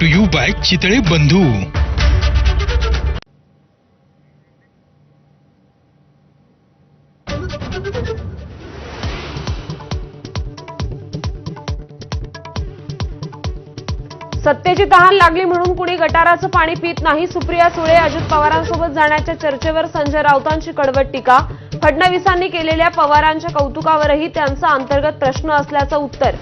To you by Chitale बंधू सत्तेची तहान लागली म्हणून कुणी गटाराचं पाणी पित नाही. सुप्रिया सुळे अजित पवारांसोबत जाण्याच्या चर्चेवर संजय राऊतांची कडवट टीका. फडणवीसांनी केलेल्या पवारांच्या कौतुकावरही त्यांचा अंतर्गत प्रश्न असल्याचं उत्तर.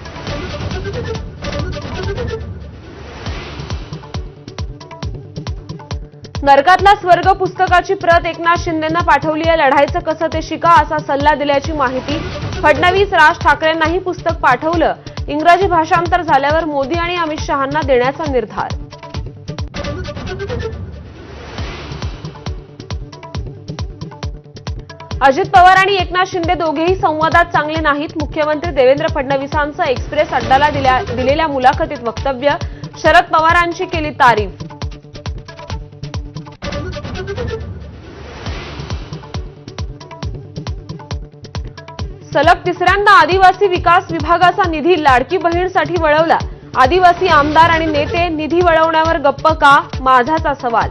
नरकातला स्वर्ग पुस्तकाची प्रत एकनाथ शिंदेना पाठवली आहे. लढायचं कसं ते शिका असा सल्ला दिल्याची माहिती फडणवीस राज ठाकरेंनाही पुस्तक पाठवलं. इंग्रजी भाषांतर झाल्यावर मोदी आणि अमित शहांना देण्याचा निर्धार. अजित पवार आणि एकनाथ शिंदे दोघेही संवादात चांगले नाहीत. मुख्यमंत्री देवेंद्र फडणवीसांचं एक्सप्रेस अड्डाला दिल्या- दिलेल्या मुलाखतीत वक्तव्य शरद पवारांची केली तारीफ. सलग तिसऱ्यांदा आदिवासी विकास विभागाचा निधी लाडकी बहीणसाठी वळवला. आदिवासी आमदार आणि नेते निधी वळवण्यावर गप्प का? माझाचा सवाल.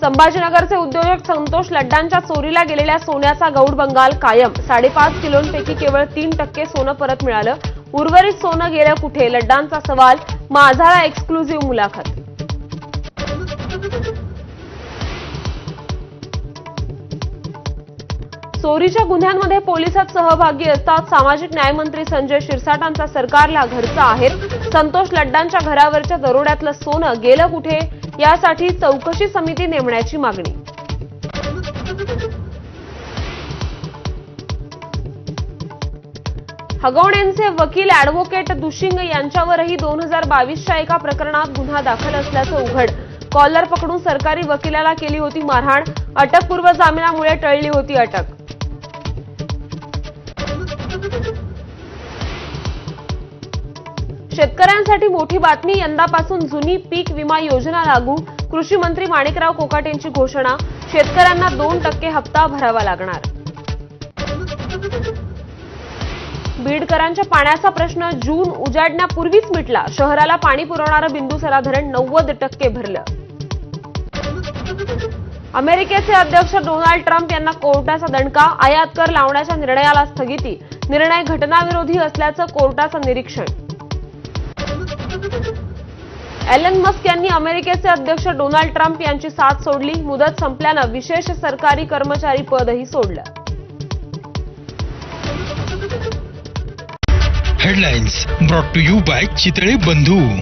संभाजीनगरचे उद्योजक संतोष लड्डांच्या चोरीला गेलेल्या सोन्याचा गौड बंगाल कायम. साडेपाच किलोंपैकी केवळ तीन टक्के सोनं परत मिळालं. उर्वरित सोनं गेलं कुठे? लड्डांचा सवाल. माझाला एक्सक्लुझिव्ह मुलाखत. चोरीच्या गुन्ह्यांमध्ये पोलिसात सहभागी असतात सामाजिक न्यायमंत्री संजय शिरसाटांचा सरकारला घरचा आहे. संतोष लड्डांच्या घरावरच्या दरोड्यातलं सोनं गेलं कुठे? यासाठी चौकशी समिती नेमण्याची मागणी. हगवणेंचे वकील अॅडव्होकेट दुशिंग यांच्यावरही दोन हजार बावीसच्या एका प्रकरणात गुन्हा दाखल असल्याचं उघड. कॉलर पकडून सरकारी वकिलाला केली होती मारहाण. अटकपूर्व जामिनामुळे टळली होती अटक. शेतकऱ्यांसाठी मोठी बातमी. यंदापासून जुनी पीक विमा योजना लागू. कृषी मंत्री माणिकराव कोकाटेंची घोषणा. शेतकऱ्यांना दोन टक्के हप्ता भरावा लागणार. बीडकरांच्या पाण्याचा प्रश्न जून उजाडण्यापूर्वीच मिटला. शहराला पाणी पुरवणारं बिंदुसरा धरण नव्वद टक्के भरलं. अमेरिकेचे अध्यक्ष डोनाल्ड ट्रम्प यांना कोर्टाचा दणका. आयात कर लावण्याच्या निर्णयाला स्थगिती. निर्णय घटनाविरोधी असल्याचं कोर्टाचं निरीक्षण. एलन मस्क यांनी अमेरिकेचे अध्यक्ष डोनाल्ड ट्रम्प यांची साथ सोडली. मुदत संपल्यानं विशेष सरकारी कर्मचारी पदही सोडलं. Headlines brought to you by Chitale Bandhu.